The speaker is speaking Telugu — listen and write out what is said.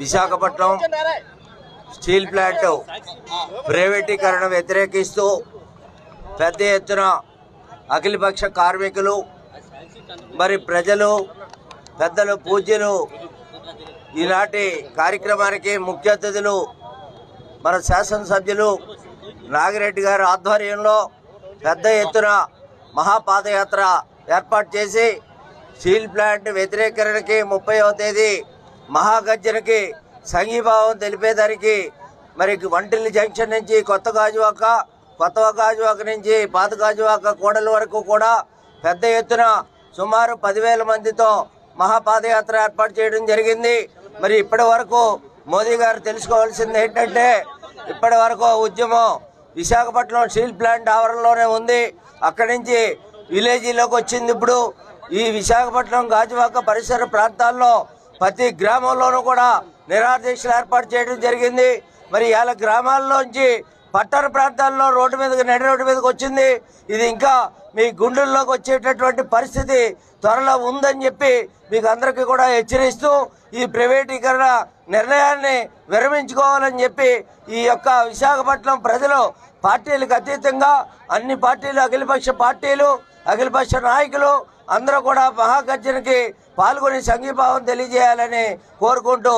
విశాఖపట్నం స్టీల్ ప్లాంట్ ప్రైవేటీకరణ వ్యతిరేకిస్తూ పెద్ద ఎత్తున అఖిలపక్ష కార్మికులు మరి ప్రజలు పెద్దలు పూజ్యులు ఈనాటి కార్యక్రమానికి ముఖ్య అతిథులు మన శాసనసభ్యులు నాగిరెడ్డి గారి ఆధ్వర్యంలో పెద్ద ఎత్తున మహాపాదయాత్ర ఏర్పాటు చేసి స్టీల్ ప్లాంట్ వ్యతిరేకరణకి ముప్పైవ తేదీ మహాగర్జనకి సంఘీభావం తెలిపేదానికి మరి వంటిల్లి జంక్షన్ నుంచి కొత్త గాజువాక కొత్త గాజువాక నుంచి పాత గాజువాక కోడల వరకు కూడా పెద్ద ఎత్తున సుమారు పదివేల మందితో మహాపాదయాత్ర ఏర్పాటు చేయడం జరిగింది. మరి ఇప్పటి వరకు మోదీ గారు తెలుసుకోవాల్సింది ఏంటంటే ఇప్పటి వరకు ఉద్యమం విశాఖపట్నం స్టీల్ ప్లాంట్ ఆవరణలోనే ఉంది. అక్కడి నుంచి విలేజీలోకి వచ్చింది ఇప్పుడు. ఈ విశాఖపట్నం గాజువాక పరిసర ప్రాంతాల్లో ప్రతి గ్రామంలోనూ కూడా నిరాదీక్షలు ఏర్పాటు చేయడం జరిగింది. మరి ఇలా గ్రామాల్లోంచి పట్టణ ప్రాంతాల్లో రోడ్డు మీదకి నడి రోడ్డు మీదకి వచ్చింది. ఇది ఇంకా మీ గుండెల్లోకి వచ్చేటటువంటి పరిస్థితి త్వరలో ఉందని చెప్పి మీకు అందరికీ కూడా హెచ్చరిస్తూ ఈ ప్రైవేటీకరణ నిర్ణయాన్ని విరమించుకోవాలని చెప్పి ఈ యొక్క విశాఖపట్నం ప్రజలు పార్టీలకు అతీతంగా అన్ని పార్టీలు అఖిలపక్ష పార్టీలు అఖిలపక్ష నాయకులు అందరూ కూడా మహాగర్జనకి పాల్గొని సంఘీభావం తెలియజేయాలని కోరుకుంటూ